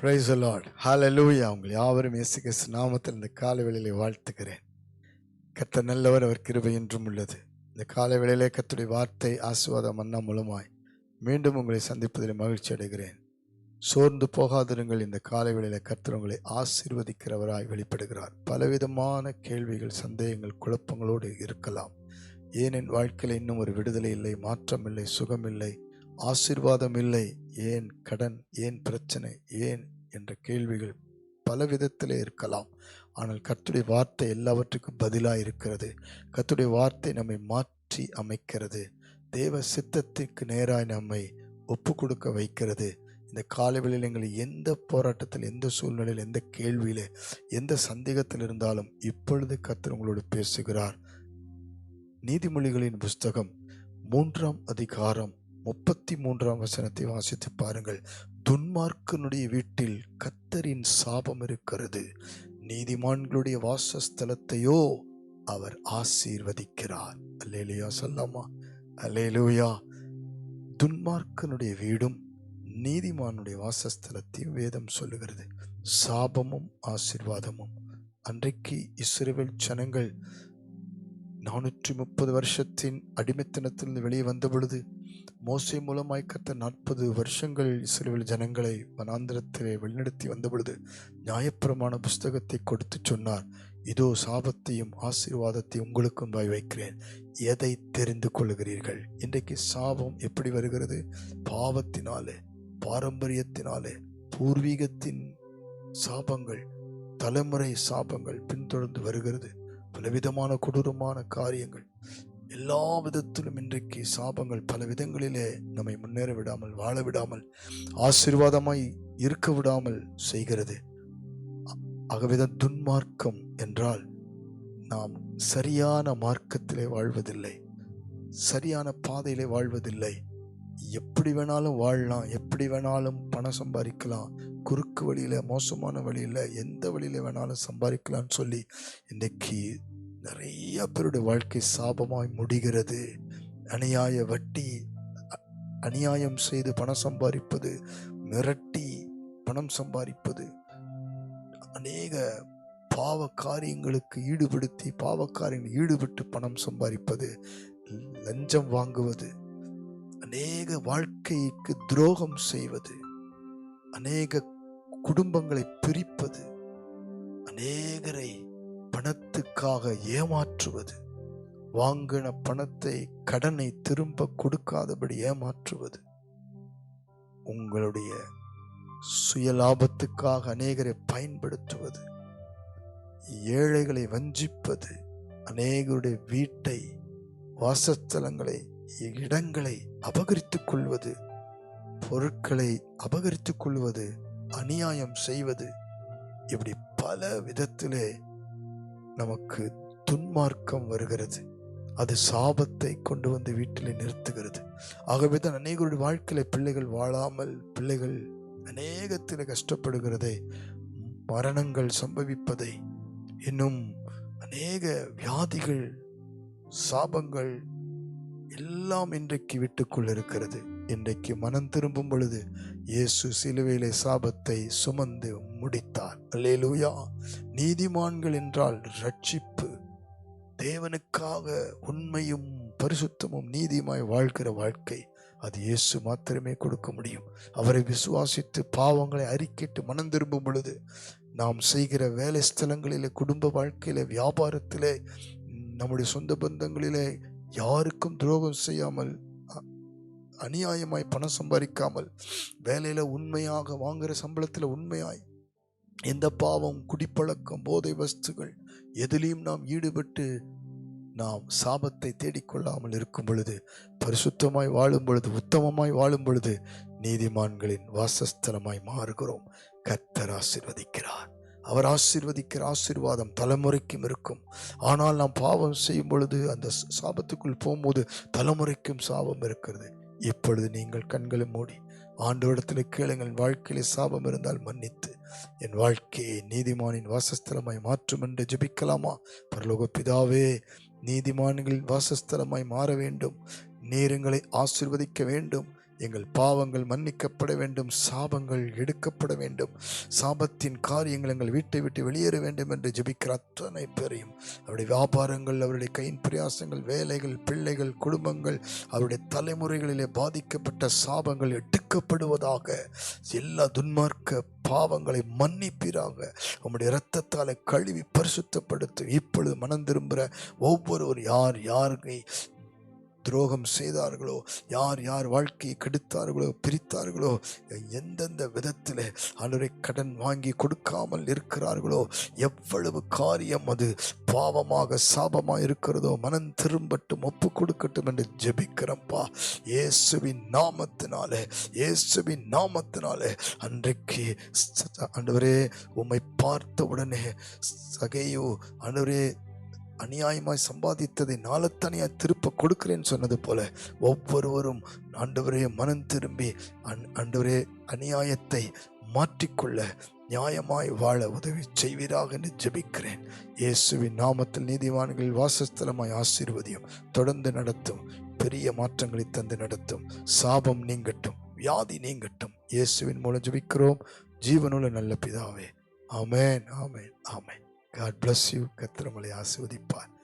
Price Lord ஹாலலூயா உங்கள் யாவரும் இயேசு கிறிஸ்து நாமத்தில் இந்த காலை வேளையிலே வாழ்த்துக்கிறேன் கத்த நல்லவர் அவர் கிருபை என்றும் உள்ளது. இந்த காலை வேளையிலே கத்துடைய வார்த்தை ஆசீர்வாதம் மன்னா மூலமாய் மீண்டும் உங்களை சந்திப்பதில் மகிழ்ச்சி அடைகிறேன். சோர்ந்து போகாதிருங்கள். இந்த காலை வேளையில் கர்த்தர் உங்களை ஆசீர்வதிக்கிறவராய் வெளிப்படுகிறார். பலவிதமான கேள்விகள் சந்தேகங்கள் குழப்பங்களோடு இருக்கலாம். ஏன் என் வாழ்க்கையில் இன்னும் ஒரு விடுதலை இல்லை மாற்றம் இல்லை சுகம் இல்லை. ஆசீர்வாதம் இல்லை. ஏன் கடன் ஏன் பிரச்சனை ஏன் என்ற கேள்விகள் பல விதத்திலே இருக்கலாம். ஆனால் கத்துடைய வார்த்தை எல்லாவற்றுக்கும் பதிலாக இருக்கிறது கத்துடைய வார்த்தை நம்மை மாற்றி அமைக்கிறது. தேவ சித்தத்திற்கு நேராய் நம்மை ஒப்பு கொடுக்க வைக்கிறது. இந்த காலைவெளியில் எங்களை எந்த போராட்டத்தில் எந்த சூழ்நிலையில் எந்த கேள்வியில் எந்த சந்தேகத்தில் இருந்தாலும் இப்பொழுது கத்தர் உங்களோடு பேசுகிறார். நீதிமொழிகளின் புஸ்தகம் மூன்றாம் அதிகாரம் முப்பத்தி மூன்றாம் வசனத்தை வாசித்து பாருங்கள். துன்மார்க்கனுடைய வீட்டில் கத்தரின் சாபம் இருக்கிறது. நீதிமான்களுடைய வாசஸ்தலத்தையோ அவர் ஆசீர்வதிக்கிறார். அல்லேலுயா சொல்லாமா? அல்லேலூயா. துன்மார்க்கனுடைய வீடும் நீதிமானுடைய வாசஸ்தலத்தையும் வேதம் சொல்லுகிறது. சாபமும் ஆசீர்வாதமும். அன்றைக்கு இஸ்ரேல் ஜனங்கள் நானூற்றி முப்பது வருஷத்தின் அடிமைத்தனத்திலிருந்து வெளியே வந்த பொழுது மோசை மூலமாய் கத்த நாற்பது வருஷங்கள் இஸ்ரேல் ஜனங்களை வனாந்திரத்திலே வழிநடத்தி வந்தபொழுது நியாயப்பிரமான புஸ்தகத்தை கொடுத்து சொன்னார். இதோ சாபத்தையும் ஆசீர்வாதத்தையும் உங்களுக்கும் வாய் வைக்கிறேன். எதை தெரிந்து கொள்ளுகிறீர்கள்? இன்றைக்கு சாபம் எப்படி வருகிறது? பாவத்தினாலே பாரம்பரியத்தினாலே பூர்வீகத்தின் சாபங்கள் தலைமுறை சாபங்கள் பின்தொடர்ந்து வருகிறது. பலவிதமான கொடூரமான காரியங்கள் எல்லா விதத்திலும் இன்றைக்கு சாபங்கள் பல விதங்களிலே நம்மை முன்னேற விடாமல் வாழ விடாமல் ஆசீர்வாதமாய் இருக்க விடாமல் செய்கிறது. ஆகவேதான் துன்மார்க்கம் என்றால் நாம் சரியான மார்க்கத்திலே வாழ்வதில்லை சரியான பாதையிலே வாழ்வதில்லை. எப்படி வேணாலும் வாழலாம் எப்படி வேணாலும் பணம் சம்பாதிக்கலாம் குறுக்கு வழியில் மோசமான வழியில் எந்த வழியில் வேணாலும் சம்பாதிக்கலாம்னு சொல்லி இன்றைக்கு நிறைய பேருடைய வாழ்க்கை சாபமாய் முடிகிறது. அநியாய வட்டி அநியாயம் செய்து பணம் சம்பாதிப்பது மிரட்டி பணம் சம்பாதிப்பது அநேக பாவ காரியங்களுக்கு ஈடுபடுத்தி பாவ காரியங்கள் ஈடுபட்டு பணம் சம்பாதிப்பது லஞ்சம் வாங்குவது அநேக வாழ்க்கைக்கு துரோகம் செய்வது அநேக குடும்பங்களை பிரிப்பது அநேகரை பணத்துக்காக ஏமாற்றுவது. வாங்கின பணத்தை கடனை திரும்ப கொடுக்காதபடி ஏமாற்றுவது. உங்களுடைய சுய லாபத்துக்காக அநேகரை பயன்படுத்துவது. ஏழைகளை வஞ்சிப்பது. அநேகருடைய வீட்டை வாசஸ்தலங்களை இடங்களை அபகரித்துக் கொள்வது. பொருட்களை அபகரித்துக் கொள்வது. அநியாயம் செய்வது. இப்படி பல விதத்திலே நமக்கு துன்மார்க்கம் வருகிறது. அது சாபத்தை கொண்டு வந்து வீட்டிலே நிறுத்துகிறது. ஆகவே தான் அநேகருடைய வாழ்க்கையில் பிள்ளைகள் வாழாமல் பிள்ளைகள் அநேகத்தில் கஷ்டப்படுகிறதை மரணங்கள் சம்பவிப்பதை இன்னும் அநேக வியாதிகள் சாபங்கள் எல்லாம் இன்றைக்கு வீட்டுக்குள் இருக்கிறது இன்றைக்கு மனம் திரும்பும் பொழுது இயேசு சிலுவையிலே சாபத்தை சுமந்து முடித்தார். அல்லேலூயா. நீதிமான்கள் என்றால் ரட்சிப்பு தேவனுக்காக உண்மையும் பரிசுத்தமும் நீதியுமாய் வாழ்கிற வாழ்க்கை அது இயேசு மாத்திரமே கொடுக்க முடியும். அவரை விசுவாசித்து பாவங்களை அறிக்கிட்டு மனம் திரும்பும் பொழுது நாம் செய்கிற வேலை ஸ்தலங்களிலே குடும்ப வாழ்க்கையிலே வியாபாரத்திலே நம்முடைய சொந்த பந்தங்களிலே யாருக்கும் துரோகம் செய்யாமல் அநியாயமாய் பணம் சம்பாதிக்காமல் வேலையில் உண்மையாக வாங்குகிற சம்பளத்தில் உண்மையாய் எந்த பாவம் குடிப்பழக்கம் போதை வஸ்துகள் எதிலையும் நாம் ஈடுபட்டு நாம் சாபத்தை தேடிக்கொள்ளாமல் இருக்கும் பொழுது பரிசுத்தமாய் வாழும் பொழுது உத்தமமாய் வாழும் பொழுது நீதிமான்களின் வாசஸ்தலமாய் மாறுகிறோம். கர்த்தர் ஆசிர்வதிக்கிறார். அவர் ஆசிர்வதிக்கிற ஆசீர்வாதம் தலைமுறைக்கும் இருக்கும். ஆனால் நாம் பாவம் செய்யும் பொழுது அந்த சாபத்துக்குள் போகும்போது தலைமுறைக்கும் சாபம் இருக்கிறது. இப்பொழுது நீங்கள் கண்களை மூடி ஆண்டோடத்தில் கேளுங்கள் என் வாழ்க்கையிலே சாபம் இருந்தால் மன்னித்து. என் வாழ்க்கையை நீதிமானின் வாசஸ்தலமாய் மாற்றும் என்று ஜபிக்கலாமா? பரலோக பிதாவே நீதிமான்களின் வாசஸ்தலமாய் மாற வேண்டும். நீர் எங்களை வேண்டும். எங்கள் பாவங்கள் மன்னிக்கப்பட வேண்டும் சாபங்கள் எடுக்கப்பட வேண்டும். சாபத்தின் காரியங்கள் எங்கள் வீட்டை விட்டு வெளியேற வேண்டும் என்று ஜபிக்கிற அத்தனை பேரையும். அவருடைய வியாபாரங்கள் அவருடைய கையின் பிரயாசங்கள் வேலைகள் பிள்ளைகள் குடும்பங்கள் அவருடைய தலைமுறைகளிலே பாதிக்கப்பட்ட சாபங்கள் எடுக்கப்படுவதாக எல்லா துன்மார்க்க பாவங்களை மன்னிப்பீராக. உம்முடைய இரத்தத்தால் கழுவி பரிசுத்தப்படுத்தும் இப்பொழுது மனம் திரும்புகிற ஒவ்வொருவர் யார் யாரை துரோகம் செய்தார்களோ? யார் யார் வாழ்க்கையை கெடுத்தார்களோ? பிரித்தார்களோ? எந்தெந்த விதத்தில் அனுரை கடன் வாங்கி கொடுக்காமல் இருக்கிறார்களோ? எவ்வளவு காரியம் அது? பாவமாக சாபமாக இருக்கிறதோ? மனம் திரும்பட்டும் ஒப்பு கொடுக்கட்டும் என்று ஜெபிக்கிறப்பா இயேசுவின் நாமத்தினாலே இயேசுவின் நாமத்தினாலே அன்றைக்கு ச- ஆண்டவரே உம்மை பார்த்த உடனே சகையோ அனுரே அநியாயமாய் சம்பாதித்ததை நாளத்தனியாய் திருப்ப கொடுக்கிறேன்னு சொன்னது போல ஒவ்வொருவரும் ஆண்டவரே மனம் திரும்பி அன்- ஆண்டவரே அநியாயத்தை மாற்றிக்கொள்ள நியாயமாய் வாழ உதவி செய்வீராக என்று ஜெபிக்கிறேன். இயேசுவின் நாமத்தில் நீதிவான்கள் வாசஸ்தலமாய் ஆசீர்வதியும் தொடர்ந்து நடத்தும் பெரிய மாற்றங்களை தந்து நடத்தும் சாபம் நீங்கட்டும் வியாதி நீங்கட்டும் இயேசுவின் மூலம் ஜெபிக்கிறோம். ஜீவனுள்ள நல்ல பிதாவே. ஆமேன் ஆமேன் ஆமேன். காட் bless யூ கத்திரமலை ஆசிர்வதிப்பார் ஆமென்